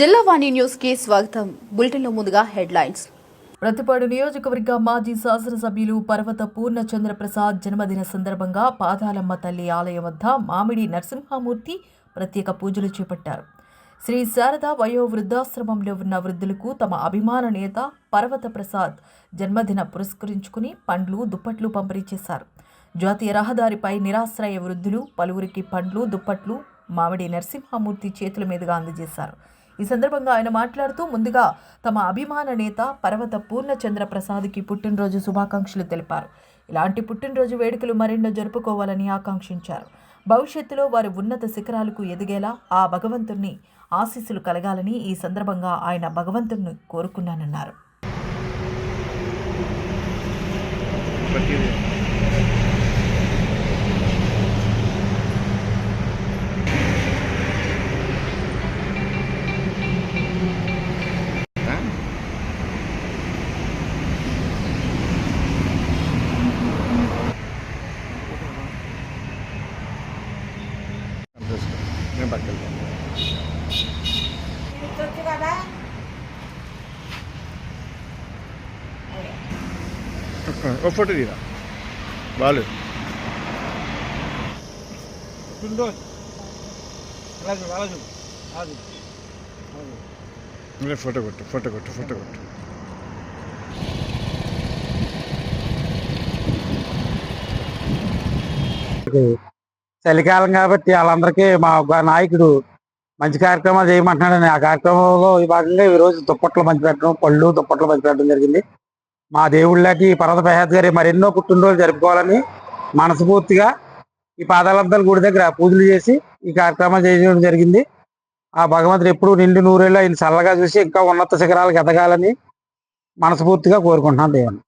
జిల్లా వాణి న్యూస్కి స్వాగతం. బులెటిన్లో ముందుగా హెడ్లైన్స్. ప్రతిపాడు నియోజకవర్గ మాజీ శాసనసభ్యులు పర్వత పూర్ణచంద్ర ప్రసాద్ జన్మదిన సందర్భంగా పాదాలమ్మ తల్లి ఆలయం వద్ద మామిడి నరసింహమూర్తి ప్రత్యేక పూజలు చేపట్టారు. శ్రీ శారద వయో వృద్ధాశ్రమంలో ఉన్న వృద్ధులకు తమ అభిమాన నేత పర్వత ప్రసాద్ జన్మదిన పురస్కరించుకుని పండ్లు దుప్పట్లు పంపిణీ చేశారు. జాతీయ రహదారిపై నిరాశ్రయ వృద్ధులు పలువురికి పండ్లు దుప్పట్లు మామిడి నరసింహమూర్తి చేతుల మీదుగా అందజేశారు. ఈ సందర్భంగా ఆయన మాట్లాడుతూ ముందుగా తమ అభిమాన నేత పర్వత పూర్ణచంద్ర ప్రసాద్కి పుట్టినరోజు శుభాకాంక్షలు తెలిపారు. ఇలాంటి పుట్టినరోజు వేడుకలు మరెన్నో జరుపుకోవాలని ఆకాంక్షించారు. భవిష్యత్తులో వారి ఉన్నత శిఖరాలకు ఎదిగేలా ఆ భగవంతుణ్ణి ఆశీస్సులు కలగాలని ఈ సందర్భంగా ఆయన భగవంతుణ్ణి కోరుకున్నానన్నారు. నేను పక్కన ఓ ఫోటో తీరా? బాలు. ఫోటో కొట్టు ఫోటో కొట్టు ఫోటో కొట్టు. చలికాలం కాబట్టి వాళ్ళందరికీ మా నాయకుడు మంచి కార్యక్రమాలు చేయమంటున్నాడని ఆ కార్యక్రమంలో ఈ భాగంగా ఈ రోజు దుప్పట్లు పంచిపెట్టడం పళ్ళు దుప్పట్లు మంచి పెట్టడం జరిగింది. మా దేవుళ్ళకి పర్వత ప్రసాద్ గారి మరెన్నో పుట్టినరోజులు జరుపుకోవాలని మనస్ఫూర్తిగా ఈ పాదాలబ్దాల గుడి దగ్గర పూజలు చేసి ఈ కార్యక్రమాలు చేయడం జరిగింది. ఆ భగవంతుడు ఎప్పుడు నిండు నూరేళ్ళు ఆయన చల్లగా చూసి ఇంకా ఉన్నత శిఖరాలకు ఎదగాలని మనస్ఫూర్తిగా కోరుకుంటున్నాను దేవుని